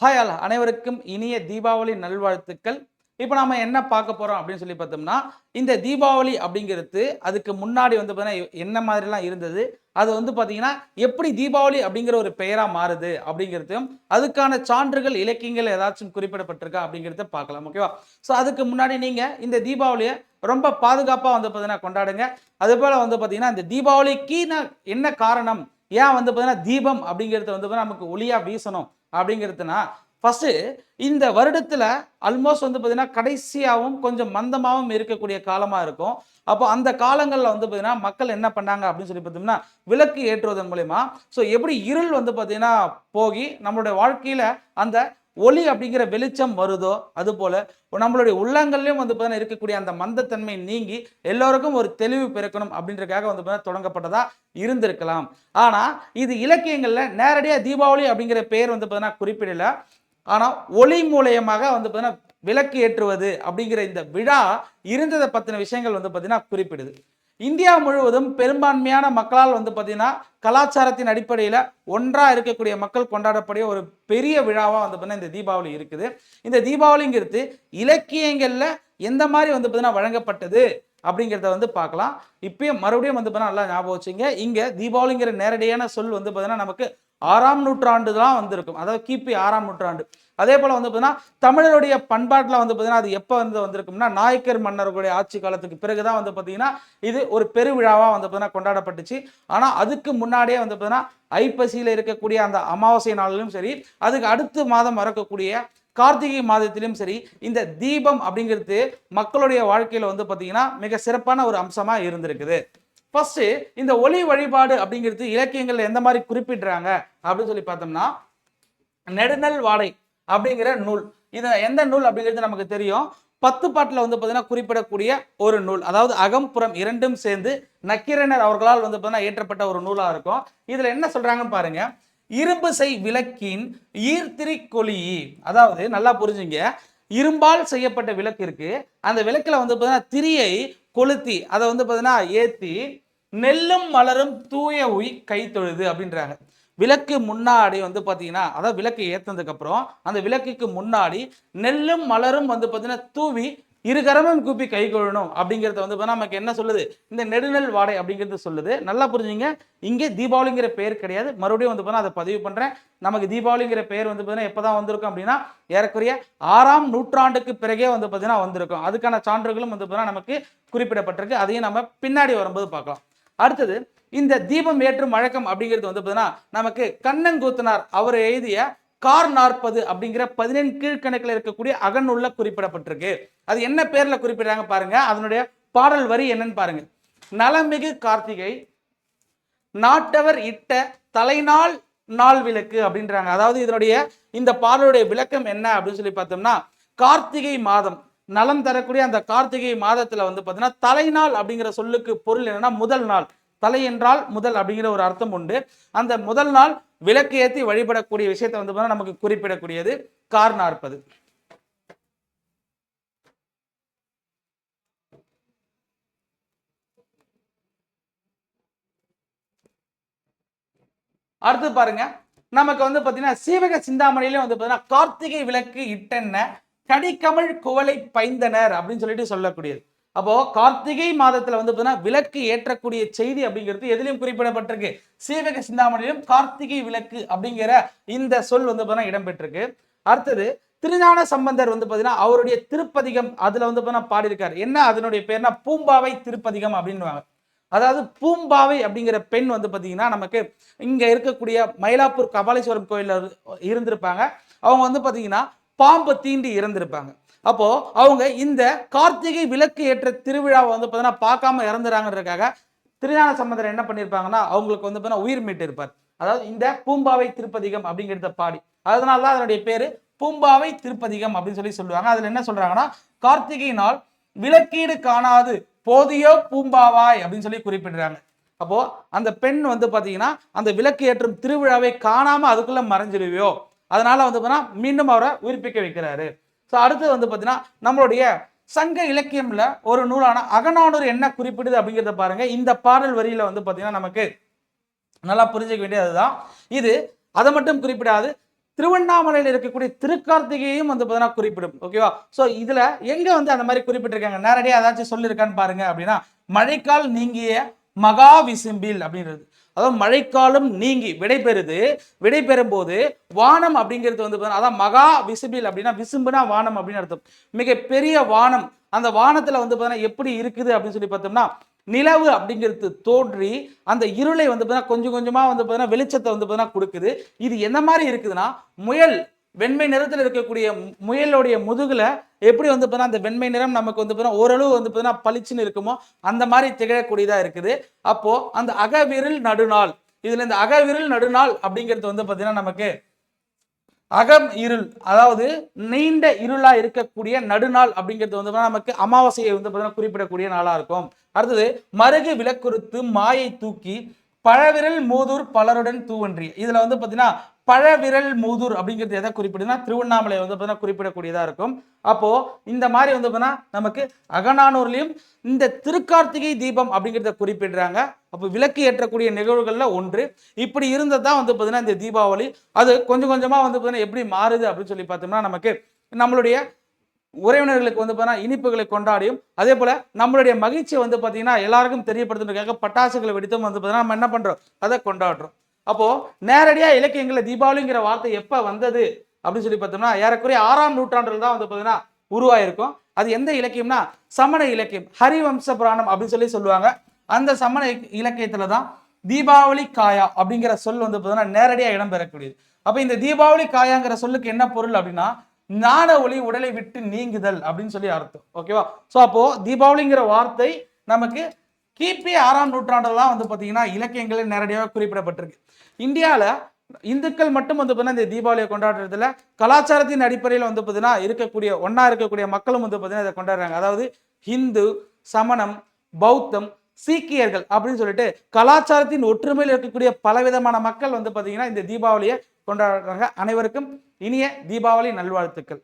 Hi all அனைவருக்கும் இனிய தீபாவளி நல்வாழ்த்துக்கள். இப்போ நாம என்ன பார்க்க போறோம் அப்படின்னு சொல்லி பார்த்தோம்னா இந்த தீபாவளி அப்படிங்கிறது அதுக்கு முன்னாடி வந்து பார்த்தீங்கன்னா என்ன மாதிரிலாம் இருந்தது? அது வந்து பார்த்தீங்கன்னா எப்படி தீபாவளி அப்படிங்கிற ஒரு பெயராக மாறுது அப்படிங்கிறதையும் அதுக்கான சான்றுகள் இலக்கியங்கள் ஏதாச்சும் குறிப்பிடப்பட்டிருக்கா அப்படிங்கிறத பார்க்கலாம் ஓகேவா ஸோ அதுக்கு முன்னாடி நீங்கள் இந்த தீபாவளியை ரொம்ப பாதுகாப்பாக வந்து பார்த்தீங்கன்னா கொண்டாடுங்க. அதுபோல் வந்து பார்த்தீங்கன்னா இந்த தீபாவளிக்கு என்ன காரணம் ஏன் வந்து பார்த்தீங்கன்னா தீபம் அப்படிங்கிறது வந்து பார்த்தீங்கன்னா நமக்கு ஒளியாக வீசணும் அப்படிங்கிறதுனா ஃபஸ்ட்டு இந்த வருடத்தில் ஆல்மோஸ்ட் வந்து பார்த்தீங்கன்னா கடைசியாகவும் கொஞ்சம் மந்தமாகவும் இருக்கக்கூடிய காலமாக இருக்கும். அப்போ அந்த காலங்களில் வந்து பார்த்தீங்கன்னா மக்கள் என்ன பண்ணாங்க அப்படின்னு சொல்லி பார்த்தோம்னா விளக்கு ஏற்றுவதன் மூலிமா ஸோ எப்படி இருள் வந்து பார்த்தீங்கன்னா போகி நம்மளுடைய வாழ்க்கையில் அந்த ஒளி அப்படிங்கிற வெளிச்சம் வருதோ அது போல நம்மளுடைய உள்ளங்கள்லயும் வந்து பார்த்தீங்கன்னா இருக்கக்கூடிய அந்த மந்தத்தன்மை நீங்கி எல்லோருக்கும் ஒரு தெளிவு பிறக்கணும் அப்படின்றதுக்காக வந்து பார்த்தீங்கன்னா தொடங்கப்பட்டதா இருந்திருக்கலாம். ஆனா இது இலக்கியங்கள்ல நேரடியாக தீபாவளி அப்படிங்கிற பெயர் வந்து பார்த்தீங்கன்னா குறிப்பிடல. ஆனால் ஒளி மூலயமாக வந்து பார்த்தீங்கன்னா விளக்கு ஏற்றுவது அப்படிங்கிற இந்த விழா இருந்ததை பற்றின விஷயங்கள் வந்து பார்த்தீங்கன்னா குறிப்பிடுது. இந்தியா முழுவதும் பெரும்பான்மையான மக்களால் வந்து பார்த்தீங்கன்னா கலாச்சாரத்தின் அடிப்படையில் ஒன்றாக இருக்கக்கூடிய மக்கள் கொண்டாடக்கூடிய ஒரு பெரிய விழாவாக வந்து பார்த்தீங்கன்னா இந்த தீபாவளி இருக்குது. இந்த தீபாவளிங்கிறது இலக்கியங்களில் எந்த மாதிரி வந்து பார்த்தீங்கன்னா வழங்கப்பட்டது அப்படிங்கிறத வந்து பார்க்கலாம். இப்பயும் மறுபடியும் வந்து பார்த்தீங்கன்னா நல்லா ஞாபகம் வச்சுங்க. இங்கே தீபாவளிங்கிற நேரடியான சொல் வந்து பார்த்தீங்கன்னா நமக்கு ஆறாம் நூற்றாண்டு தான் வந்திருக்கும். அதாவது கிபி ஆறாம் நூற்றாண்டு. அதே போல் வந்து பார்த்தீங்கன்னா தமிழருடைய பண்பாட்டில் வந்து பார்த்தீங்கன்னா அது எப்போ வந்து வந்திருக்கும்னா நாயக்கர் மன்னர்களுடைய ஆட்சி காலத்துக்கு பிறகு தான் வந்து பார்த்தீங்கன்னா இது ஒரு பெருவிழாவாக வந்து பார்த்தீங்கன்னா கொண்டாடப்பட்டுச்சு. ஆனால் அதுக்கு முன்னாடியே வந்து பார்த்தீங்கன்னா ஐப்பசியில் இருக்கக்கூடிய அந்த அமாவாசை நாளிலும் சரி அதுக்கு அடுத்த மாதம் வரக்கூடிய கார்த்திகை மாதத்திலும் சரி இந்த தீபம் அப்படிங்கிறது மக்களுடைய வாழ்க்கையில் வந்து பார்த்தீங்கன்னா மிக சிறப்பான ஒரு அம்சமாக இருந்திருக்குது. ஃபர்ஸ்ட் இந்த ஒளி வழிபாடு அப்படிங்கிறது இலக்கியங்கள்ல எந்த மாதிரி குறிப்பிடுறாங்க அப்படின்னு சொல்லி பார்த்தோம்னா நெடுநல் வாடை அப்படிங்கிற நூல். இது எந்த நூல் அப்படிங்கிறது நமக்கு தெரியும். பத்து பாட்டில் வந்து பார்த்தீங்கன்னா குறிப்பிடக்கூடிய ஒரு நூல். அதாவது அகம்புறம் இரண்டும் சேர்ந்து நக்கீரனர் அவர்களால் வந்து பார்த்தீங்கன்னா ஏற்றப்பட்ட ஒரு நூலாக இருக்கும். இதில் என்ன சொல்கிறாங்கன்னு பாருங்க. இரும்பு செய் விளக்கின் ஈர்த்திரி கொளி அதாவது நல்லா புரிஞ்சுங்க. இரும்பால் செய்யப்பட்ட விளக்கு இருக்கு. அந்த விளக்கில் வந்து பார்த்தீங்கன்னா திரியை கொளுத்தி அதை வந்து பார்த்தீங்கன்னா ஏற்றி நெல்லும் மலரும் தூய உய் கை தொழுது அப்படின்றாங்க. விளக்கு முன்னாடி வந்து பார்த்தீங்கன்னா அதாவது விளக்கு ஏற்றினதுக்கப்புறம் அந்த விளக்குக்கு முன்னாடி நெல்லும் மலரும் வந்து பார்த்தீங்கன்னா தூவி இருகரமும் கூப்பி கை கொள்ளணும் அப்படிங்கிறத வந்து பார்த்தீங்கன்னா நமக்கு என்ன சொல்லுது? இந்த நெடுநெல் வாடை அப்படிங்கிறது சொல்லுது. நல்லா புரிஞ்சுங்க. இங்கே தீபாவளிங்கிற பெயர் கிடையாது. மறுபடியும் வந்து பார்த்தீங்கன்னா அதை பதிவு பண்ணுறேன் நமக்கு தீபாவளிங்கிற பெயர் வந்து பார்த்தீங்கன்னா எப்போ தான் வந்திருக்கும் அப்படின்னா ஏறக்குறைய ஆறாம் நூற்றாண்டுக்கு பிறகே வந்து பார்த்தீங்கன்னா வந்திருக்கும். அதுக்கான சான்றுகளும் வந்து பார்த்தீங்கன்னா நமக்கு குறிப்பிடப்பட்டிருக்கு. அதையும் நம்ம பின்னாடி வரும்போது பார்க்கலாம். அடுத்தது இந்த தீபம் ஏற்றும் வழக்கம் அப்படிங்கிறது வந்து பார்த்தீங்கன்னா நமக்கு கண்ணங்கூத்தனார் அவர் எழுதிய கார் நாற்பது அப்படிங்கிற பதினெண் கீழ்கணக்கில் இருக்கக்கூடிய அகநூல்ல குறிப்பிடப்பட்டிருக்கு. அது என்ன பேர்ல குறிப்பிடுறாங்க பாருங்க. அதனுடைய பாடல் வரி என்னன்னு பாருங்க. நலமிகு கார்த்திகை நாட்டவர் இட்ட தலைநாள் நாள் விளக்கு அப்படின்றாங்க. அதாவது இதனுடைய இந்த பாடலுடைய விளக்கம் என்ன அப்படின்னு சொல்லி பார்த்தோம்னா கார்த்திகை மாதம். நலம் தரக்கூடிய அந்த கார்த்திகை மாதத்துல வந்து பார்த்தீங்கன்னா தலைநாள் அப்படிங்கிற சொல்லுக்கு பொருள் என்னன்னா முதல் நாள். தலை என்றால் முதல் அப்படிங்கிற ஒரு அர்த்தம் உண்டு. அந்த முதல் நாள் விளக்கு ஏற்றி வழிபடக்கூடிய விஷயத்தை வந்து பார்த்தீங்கன்னா நமக்கு குறிப்பிடக்கூடியது கார் நாற்பது. அடுத்து பாருங்க நமக்கு வந்து பார்த்தீங்கன்னா சீவக சிந்தாமணியிலே வந்து பார்த்தீங்கன்னா கார்த்திகை விளக்கு இட்டென்ன கடிக்கமல் குவலை பைந்தனர் அப்படின்னு சொல்லிட்டு சொல்லக்கூடியது. அப்போ கார்த்திகை மாதத்துல வந்து பார்த்தீங்கன்னா விளக்கு ஏற்றக்கூடிய செய்தி அப்படிங்கிறது எதிலையும் குறிப்பிடப்பட்டிருக்கு. சீவக சிந்தாமணியிலும் கார்த்திகை விளக்கு அப்படிங்கிற இந்த சொல் வந்து பார்த்தீங்கன்னா இடம்பெற்றிருக்கு. அடுத்தது திருஞான சம்பந்தர் வந்து பார்த்தீங்கன்னா அவருடைய திருப்பதிகம் அதுல வந்து பார்த்தீங்கன்னா பாடியிருக்காரு. என்ன? அதனுடைய பேர்னா பூம்பாவை திருப்பதிகம் அப்படின்னுவாங்க. அதாவது பூம்பாவை அப்படிங்கிற பெண் வந்து பார்த்தீங்கன்னா நமக்கு இங்க இருக்கக்கூடிய மயிலாப்பூர் கபாலீஸ்வரம் கோயிலில் இருந்திருப்பாங்க. அவங்க வந்து பார்த்தீங்கன்னா பாம்பை தீண்டி இறந்திருப்பாங்க. அப்போ அவங்க இந்த கார்த்திகை விளக்கு ஏற்ற திருவிழாவை வந்து பார்த்தீங்கன்னா பார்க்காம இறந்துறாங்கன்றதுக்காக திருஞான சம்பந்தர் என்ன பண்ணியிருப்பாங்கன்னா அவங்களுக்கு வந்து பார்த்தீங்கன்னா உயிர் மீட்டு இருப்பார் அதாவது இந்த பூம்பாவை திருப்பதிகம் அப்படிங்கிறத பாடி. அதனால தான் அதனுடைய பேரு பூம்பாவை திருப்பதிகம் அப்படின்னு சொல்லி சொல்லுவாங்க. அதுல என்ன சொல்றாங்கன்னா கார்த்திகை நாள் விளக்கீடு காணாது போதியோ பூம்பாவாய் அப்படின்னு சொல்லி குறிப்பிடுறாங்க. அப்போ அந்த பெண் வந்து பாத்தீங்கன்னா அந்த விளக்கு ஏற்றும் திருவிழாவை காணாம அதுக்குள்ள மறைஞ்சிருவியோ அதனால வந்து பார்த்தீங்கன்னா மீண்டும் அவரை உயிர்ப்பிக்க வைக்கிறாரு. ஸோ அடுத்து வந்து பார்த்தீங்கன்னா நம்மளுடைய சங்க இலக்கியம்ல ஒரு நூலான அகநானூர் என்ன குறிப்பிடுது அப்படிங்கிறத பாருங்க. இந்த பாடல் வரியில வந்து பார்த்தீங்கன்னா நமக்கு நல்லா புரிஞ்சுக்க வேண்டியது அதுதான். இது அதை மட்டும் குறிப்பிடாது திருவண்ணாமலையில் இருக்கக்கூடிய திருக்கார்த்திகையும் வந்து பார்த்தீங்கன்னா குறிப்பிடும். ஓகேவா ஸோ இதுல எங்க வந்து அந்த மாதிரி குறிப்பிட்டிருக்காங்க? நேரடியாக ஏதாச்சும் சொல்லியிருக்கான்னு பாருங்க அப்படின்னா மழைக்கால் நீங்கிய மகா விசும்பில் அப்படின்றது. அதாவது மழைக்காலம் நீங்கி விடைபெறுது. விடைபெறும் போது வானம் அப்படிங்கிறது வந்து அதான் மகா விசுபில் அப்படின்னா விசும்புனா வானம் அப்படின்னு அர்த்தம். மிக பெரிய வானம் அந்த வானத்துல வந்து பார்த்தீங்கன்னா எப்படி இருக்குது அப்படின்னு சொல்லி பார்த்தோம்னா நிலவு அப்படிங்கிறது தோன்றி அந்த இருளை வந்து பார்த்தீங்கன்னா கொஞ்சம் கொஞ்சமா வந்து பார்த்தீங்கன்னா வெளிச்சத்தை வந்து பார்த்தீங்கன்னா கொடுக்குது. இது என்ன மாதிரி இருக்குதுன்னா முயல் வெண்மை நிறத்தில் இருக்கக்கூடிய முயலுடைய முதுகுல எப்படி வந்து பார்த்தீங்கன்னா அந்த வெண்மை நிறம் நமக்கு வந்து பார்த்தீங்கன்னா ஓரளவு வந்து பார்த்தீங்கன்னா பளிச்சுன்னு இருக்குமோ அந்த மாதிரி திகழக்கூடியதா இருக்குது. அப்போ அந்த அகவிரல் நடுநாள். இதுல இந்த அகவிரல் நடுநாள் அப்படிங்கிறது வந்து பார்த்தீங்கன்னா நமக்கு அகம் இருள் அதாவது நீண்ட இருளா இருக்கக்கூடிய நடுநாள் அப்படிங்கிறது வந்து பார்த்தீங்கன்னா நமக்கு அமாவாசையை வந்து பார்த்தீங்கன்னா குறிப்பிடக்கூடிய நாளா இருக்கும். அடுத்தது மருகு விளக்குறுத்து மாயை தூக்கி பழவிரல் மூதூர் பலருடன் தூவன்றி. இதுல வந்து பார்த்தீங்கன்னா பழவிரல் மூதூர் அப்படிங்கிறது எதை குறிப்பிடுதுன்னா திருவண்ணாமலை வந்து பார்த்தீங்கன்னா குறிப்பிடக்கூடியதா இருக்கும். அப்போ இந்த மாதிரி வந்து பார்த்தீங்கன்னா நமக்கு அகநானூர்லயும் இந்த திருக்கார்த்திகை தீபம் அப்படிங்கிறத குறிப்பிடுறாங்க. அப்போ விளக்கு ஏற்றக்கூடிய நிகழ்வுகள்ல ஒன்று. இப்படி இருந்ததா வந்து பார்த்தீங்கன்னா இந்த தீபாவளி. அது கொஞ்சம் கொஞ்சமா வந்து பார்த்தீங்கன்னா எப்படி மாறுது அப்படின்னு சொல்லி பார்த்தோம்னா நமக்கு நம்மளுடைய உறவினர்களுக்கு வந்து பார்த்தீங்கன்னா இனிப்புகளை கொண்டாடியும் அதே போல நம்மளுடைய மகிழ்ச்சியை வந்து பார்த்தீங்கன்னா எல்லாருக்கும் தெரியப்படுத்துறதுக்காக பட்டாசுகளை வெடித்தும் வந்து பார்த்தீங்கன்னா நம்ம என்ன பண்றோம்? அதை கொண்டாடுறோம். அப்போ நேரடியாக இலக்கியங்களில் தீபாவளிங்கிற வார்த்தை எப்போ வந்தது? அப்படின்னு சொல்லி பார்த்தோம்னா ஏறக்குறைய ஆறாம் நூற்றாண்டில் தான் வந்து பார்த்தீங்கன்னா உருவாயிருக்கும். அது எந்த இலக்கியம்னா சமண இலக்கியம் ஹரிவம்ச புராணம் அப்படின்னு சொல்லி சொல்லுவாங்க. அந்த சமண இலக்- இலக்கியத்துல தான் தீபாவளி காயா அப்படிங்கிற சொல் வந்து பார்த்தீங்கன்னா நேரடியாக இடம்பெறக்கூடியது. அப்போ இந்த தீபாவளி காயாங்கிற சொல்லுக்கு என்ன பொருள் அப்படின்னா ஞான ஒளி உடலை விட்டு நீங்குதல் அப்படின்னு சொல்லி அர்த்தம். ஓகேவா ஸோ அப்போ தீபாவளிங்கிற வார்த்தை நமக்கு கிபி ஆறாம் நூற்றாண்டுல தான் வந்து பார்த்தீங்கன்னா இலக்கியங்களில் நேரடியாக குறிப்பிடப்பட்டிருக்கு. இந்தியாவில் இந்துக்கள் மட்டும் வந்து பார்த்தீங்கன்னா இந்த தீபாவளியை கொண்டாடுறதுல கலாச்சாரத்தின் அடிப்படையில் வந்து பார்த்தீங்கன்னா இருக்கக்கூடிய ஒன்றா இருக்கக்கூடிய மக்களும் வந்து பார்த்தீங்கன்னா இதை கொண்டாடுறாங்க. அதாவது ஹிந்து சமணம் பௌத்தம் சீக்கியர்கள் அப்படின்னு சொல்லிட்டு கலாச்சாரத்தின் ஒற்றுமையில் இருக்கக்கூடிய பலவிதமான மக்கள் வந்து பார்த்தீங்கன்னா இந்த தீபாவளியை கொண்டாடுறாங்க அனைவருக்கும் இனிய தீபாவளி நல்வாழ்த்துக்கள்.